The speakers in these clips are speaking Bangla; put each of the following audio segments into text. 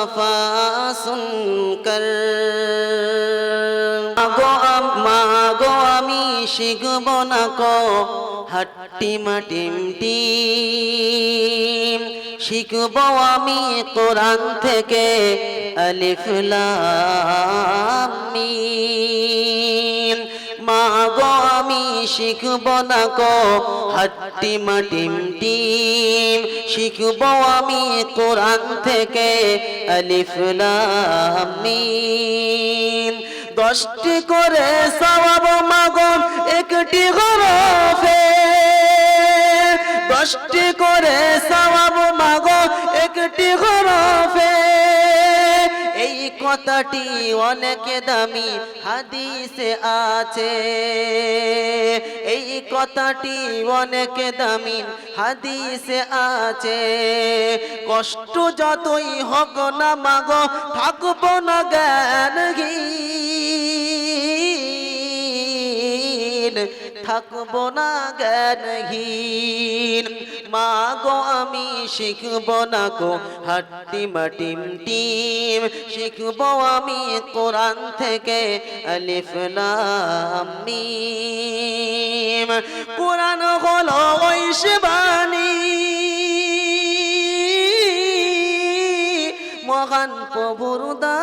वफा सुनकर মাগো আম- মাগো আমি শিখব না কো হাট্টি মাটিম টিম শিখব আমি কোরআন থেকে আলিফ লাম মিম মাগো, আমি শিখব না কো হাট্টি মাটিম টিম, শিখব আমি কোরআন থেকে। আলিফ মিম। দশটি করে সওয়াব মাগো, একটি হরফে। দশটি করে সওয়াব মাগো, একটি হরফে। কথাটি অনেক দামি, হাদিসে আছে। এই কথাটি অনেক দামি, হাদিসে আছে। কষ্ট যতই হোক না মাগো, থাকব না জ্ঞানহীন। থাকব না জ্ঞানহীন। মা গো আমি শিখব না গো হাট্টি মাটিম টিম শিখব আমি কোরআন থেকে আলিফ লাম মিম। কোরআন হলো বাণী মহান প্রভুর দান।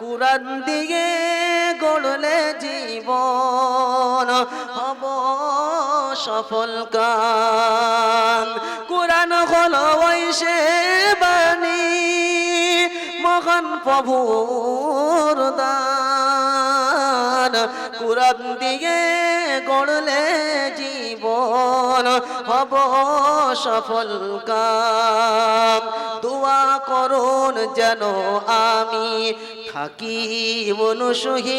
কুরআন দিয়ে গড়লে জীবন হব সফল কাম। কোরআন হলো ওই সে বাণী, মহান প্রভুর দান। কুরআন দিয়ে গড়লে জীবন হব সফল কাম। দোয়া করুন যেন আমি থাকি অনুসহীন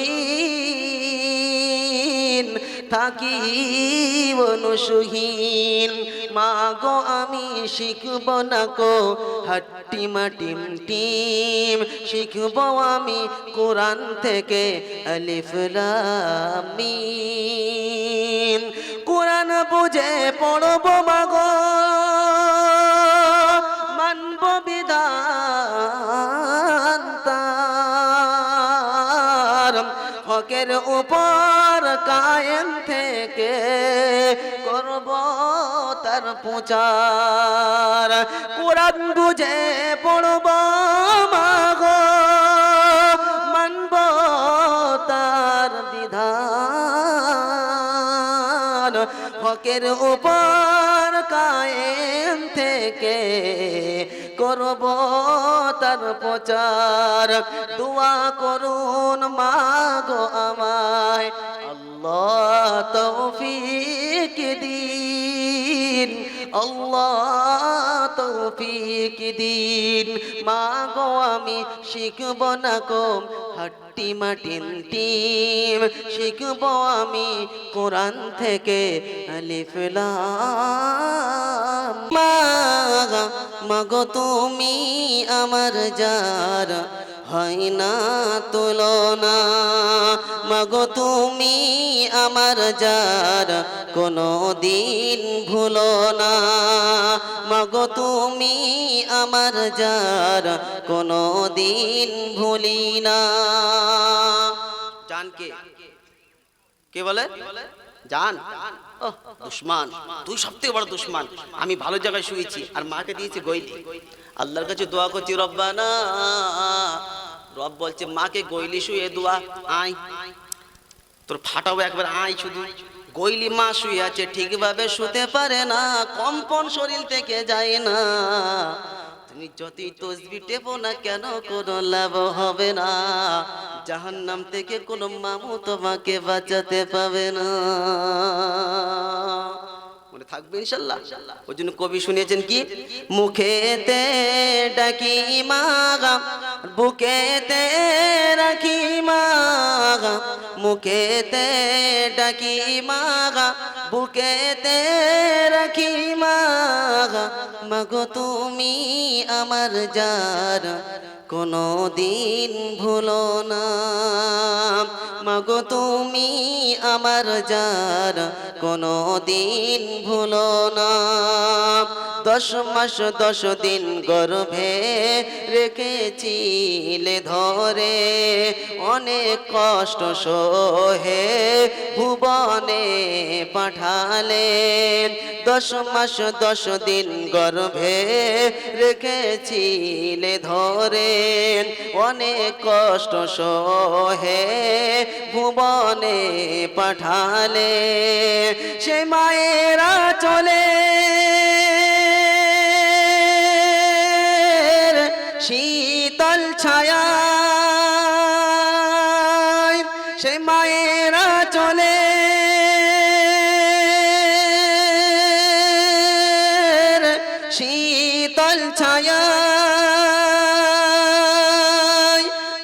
থাকি অনুসহীন মা গো আমি শিখব না কো হাট্টি মাটিম টিম। শিখব আমি কোরআন থেকে আলিফ লাম মিম। কোরআন বুঝে পড়ব মাগো, মানব বিধান হকের উপর কায়েম থেকে করব তার প্রচার। কোরআন বুঝে পড়ব, মাগো, মানব তার বিধান। হকের উপর কায়েম থেকে করব তার প্রচার। দোয়া করুন মাগো আমায়। আল্লাহ তৌফিক দিন। আল্লাহ তৌফিক দিন। মাগো, আমি শিখব না কম হাট্টি মাটিন টিম। শিখব আমি কোরআন থেকে আলিফ লাম। মা মাগো তুমি আমার যার হয় না তুলনা। মাগো, তুমি আমার যার কোনো দিন ভুলো না। মাগো, তুমি আমার যার কোনো দিন ভুলি না। জানকে কে? বলে? জান? দুশ্মান। তুই সব থেকে বড় দুশ্মান। আমি ভালো জায়গায় শুয়েছি আর মাকে দিয়েছি গইলি। আল্লাহর কাছে দোয়া করছি, রব্বানা। রব বলছে, মাকে গইলি শুয়ে দোয়া, আয়। তোর ফাটাবো একবার, আয় শুধু। গইলি মা শুয়ে আছে, ঠিকভাবে শুতে পারে না, কম্পন শরীর থেকে যায় না। তুমি যতই তসবি টেপো না কেন, কোনো লাভ হবে না। জাহান্নাম থেকে কোনো মামু তোমাকে বাঁচাতে পাবে না। মনে থাকবে ইনশাল্লাহ। ওই জন্য কবি শুনিয়েছেন কি? মুখেতে ডাকি মাগা, বুকেতে রাখি মাগা, মুখেতে ডাকি মাগা, বুকেতে রাখি মাগা। মাগো তুমি আমার যার কোনো দিন ভুলো না। মাগো তুমি আমার যার কোনো দিন ভুলো না। দশ মাস, দশ দিন গর্ভে রেখেছিলে ধরে। অনেক কষ্ট সহে ভুবনে পাঠালেন। দশ মাস, দশ দিন গর্ভে রেখেছিলে ধরে। অনেক কষ্ট সহে ভুবনে পাঠালে সে মায়েরা চলে। শীতল ছায়া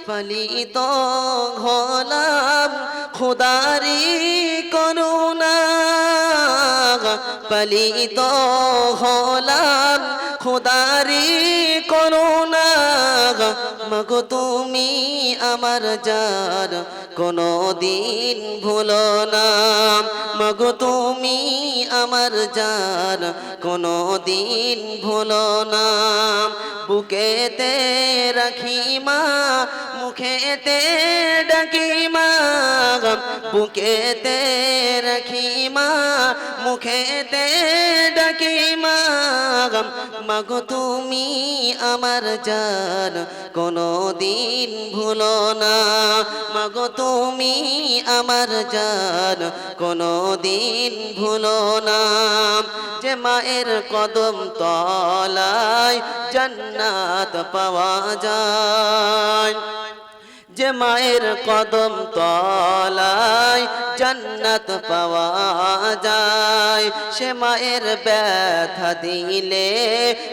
পালিত ঘোলাম খুদারি করুণা। পালিত হলাম খুদারি মগো তুমি আমার যার কোনো দিন ভুলো না। মগো তুমি আমার যার কোনো দিন ভুলো না। বুকেতে রাখি মা মুখেতে ডাকি মা বুকেতে রাখি মা, মুখেতে ডাকি মা। মাগো তুমি আমার জান কোনো দিন ভুলো না। মাগো তুমি আমার জান কোনো দিন ভুলো না। যে মায়ের কদম তলায় জান্নাত পাওয়া যায়। যে মায়ের কদম তলায় জান্নাত পাওয়া যায়, সে মায়ের ব্যথা দিলে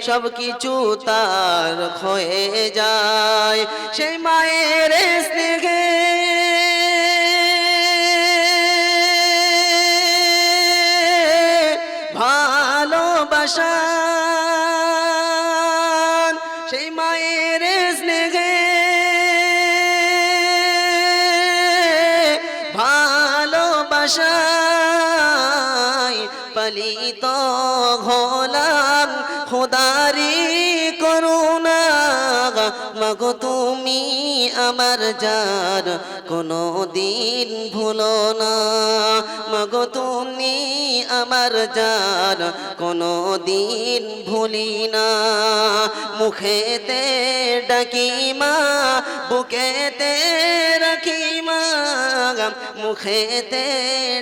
সব কিছু তার হয়ে যায়। সেই মায়ের স্নেহে পালিত ঘোলাম খোদারি করুণা, মাগো তুমি আমার যার কোনো দিন ভুলো না। মাগো তুমি আমার যার কোনো দিন ভুলি না। মুখেতে ডাকি মা বুকেতে রাখি মা মুখেতে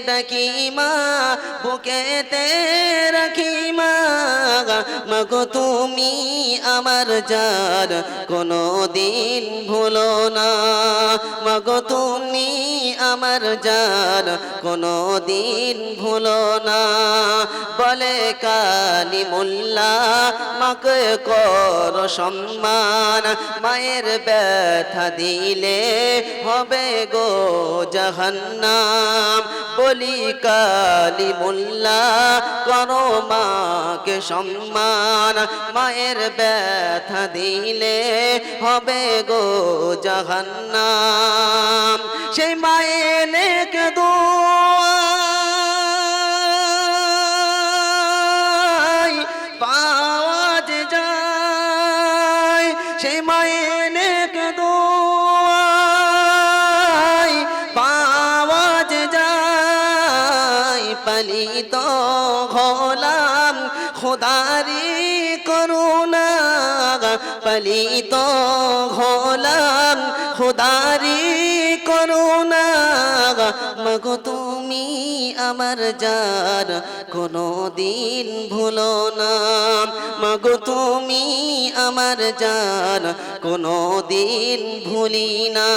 ডাকি মা, বুকেতে রাখি মা মাগো তুমি আমার যার কোনো দিন ভুলো না। মাগো তুমি আমার যার কোনো দিন ভুলো না। বলে কালী মোল্লা মাকে কর সম্মান। মায়ের ব্যথা দিলে হবে গো জাহান্নাম। বলি কালী মোল্লা করো মাকে সম্মান। মায়ের ব্যথা দিলে হবে গো জাহান্নাম। সেই মায়ের নেক পালিত ঘোলাম খুদারি করুণা মগো তুমি আমার যার কোনো দিন ভুলো না। মগো তুমি আমার যার কোনো দিন ভুলি না।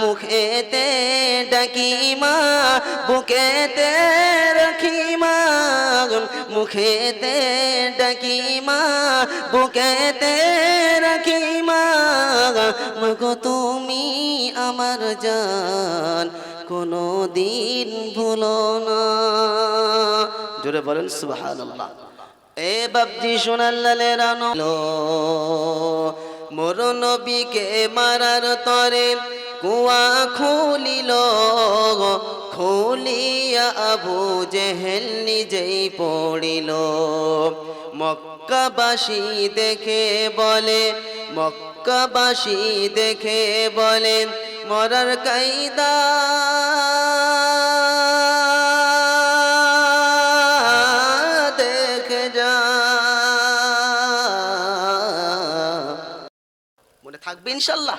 মুখেতে ডাকি মা বুকেতে রাখি মা মুখেতে ডাকি মা বুকেতে রাখি মা মগো তুমি আমার জান কোনো দিন ভুলো না। জোরে বলেন, সুবহানাল্লাহ। এ বাবজি সোনাল্লালে রানো মোর নবীকে মারার তরে কুয়া খুলিল। খুলিয়া আবু জেহেল নিজেই পড়িল। মক্কাবাসী দেখে বলে, মক্কাবাসী দেখে বলেন মরার কায়দা। দেখে যা। মনে থাকবে ইনশাল্লাহ।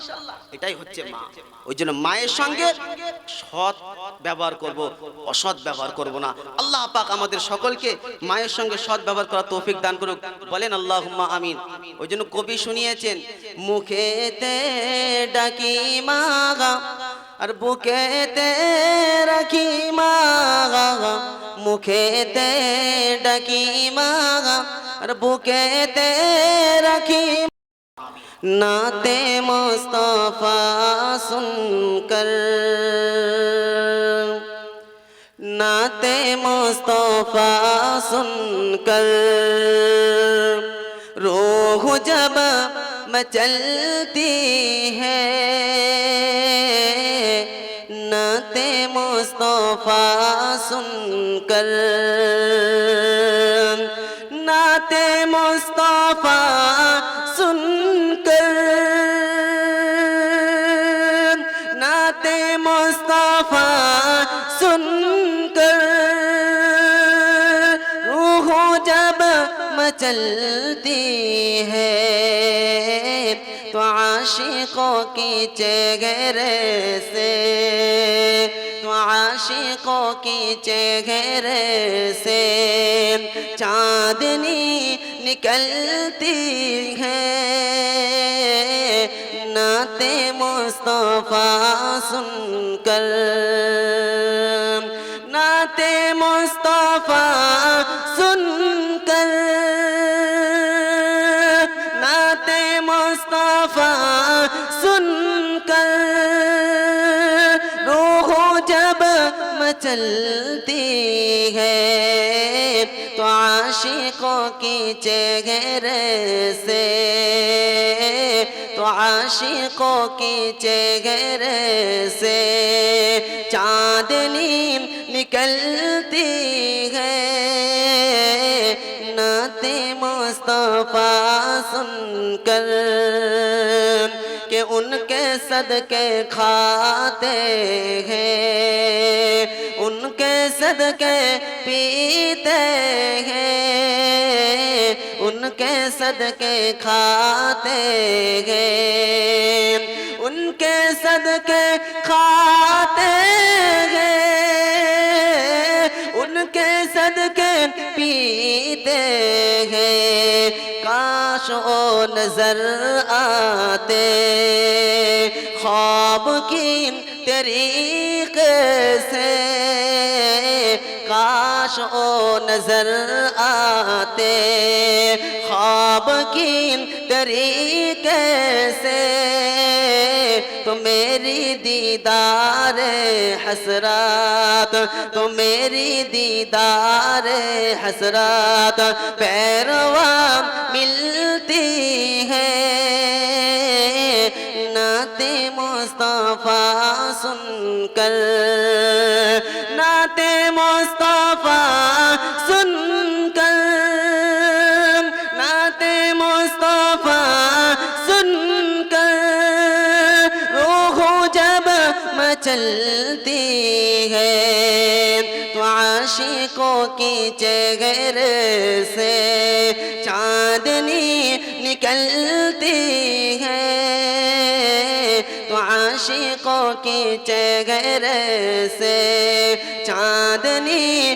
এটাই হচ্ছে মা। ওই জন্য মায়ের সঙ্গে সৎ ব্যবহার করব, অসৎ ব্যবহার করব না। আল্লাহ পাক আমাদের সকলকে মায়ের সঙ্গে সৎ ব্যবহার করার তৌফিক দান করুক। বলেন আল্লাহ আমিন। ওই জন্য কবি শুনিয়েছেন, মুখেতে ডাকি মাগা, আর বুকেতে রাখি মাগা, মুখেতে ডাকি মাগা, আর বুকেতে রাখি نعت مصطفیٰ سن کر۔ نعت مصطفیٰ سن کر۔ روح جب مچلتی ہے، نعت مصطفیٰ سن کر۔ نعت مصطفیٰ، سن کر۔ نعت مصطفیٰ، سن کر۔ روح جب مچلتی ہے، تو عاشقوں کی چہرے سے۔ تو عاشقوں کی چہرے سے۔ চাঁদনি নিকলতি হ্যাঁ নাতে মোস্তফা সুনকর নাতে মোস্তফা সুনকর নাতে মোস্তফা সুনকর রোহ জব মচলতি आशिकों की चेहरे से तो आशिकों की चेहरे से चांदनी निकलती है नाते मुस्तफ़ा सुनकर ان کے صدقے کھاتے ہیں، ان کے صدقے پیتے ہیں، ان کے صدقے کھاتے ہیں، ان کے صدقے کھاتے ہیں۔ کے صدقے پیتے ہیں، کاش او نظر آتے۔ خواب کی طریق سے کاش او نظر آتے۔ خواب کی طریقے سے تو میری دیدار حسرات تو میری دیدار حسرات پیرواں ملتی ہے نعت مصطفیٰ سن کر نعت مصطفیٰ سن چلتی ہے۔ تو عاشقوں کی چہر سے چاندنی نکلتی ہے۔ تو عاشقوں کی چہر سے چاندنی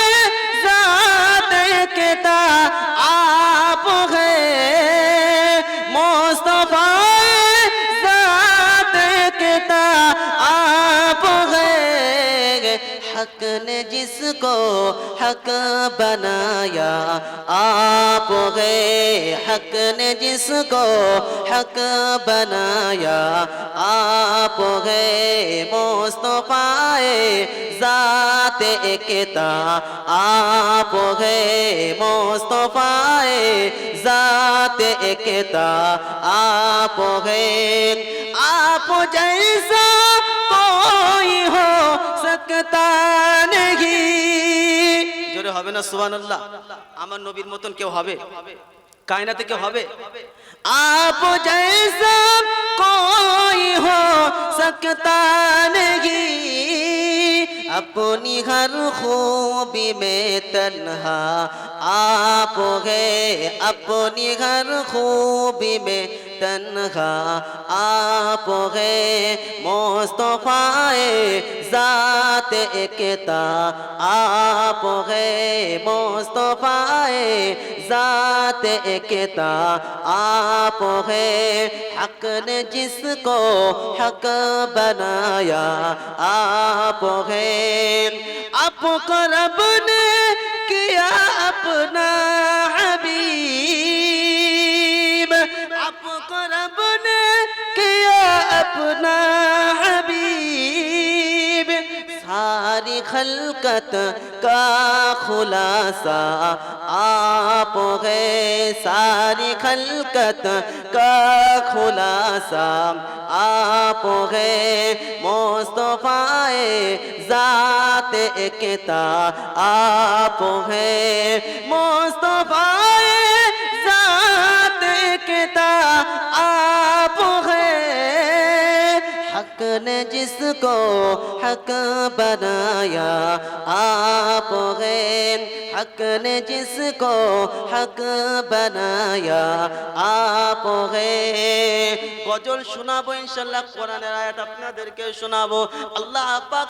हक ने जिसको हक बनाया आप गए हक ने जिसको हक बनाया आप गए मुस्तफाए जात एकता आप गए मुस्तफाए जात एकता आप गए आप जैसा कोई हो सकता नहीं জোরে হবে না সুবহানাল্লাহ আমার নবীর মতন কেউ হবে কায়নাতে কেউ হবে आप जैसा कोई हो सकता नहीं अपनी हर खूबी में तन्हा आप गए अपनी हर खूबी में तन्हा आप गए मुस्तफाए जात एकता आप गए मुस्तफाए जात एकता आप है हक ने जिसको हक बनाया आप है आपको रब ने किया अपना हबीब अपना हबीब सारी खलकत का खुलासा आप गए सारी खलकत का खुलासा आप गए मुस्तफाए जात एकता आप है मुस्तफाए जात एकता आप है نے جس کو حق بنایا آپ غیر حق نے جس کو حق بنایا آپ غیر গজল শোনাবো ইনশাল্লাহ কোরআনের আয়াত আপনাদেরকে শোনাবো আল্লাহ পাক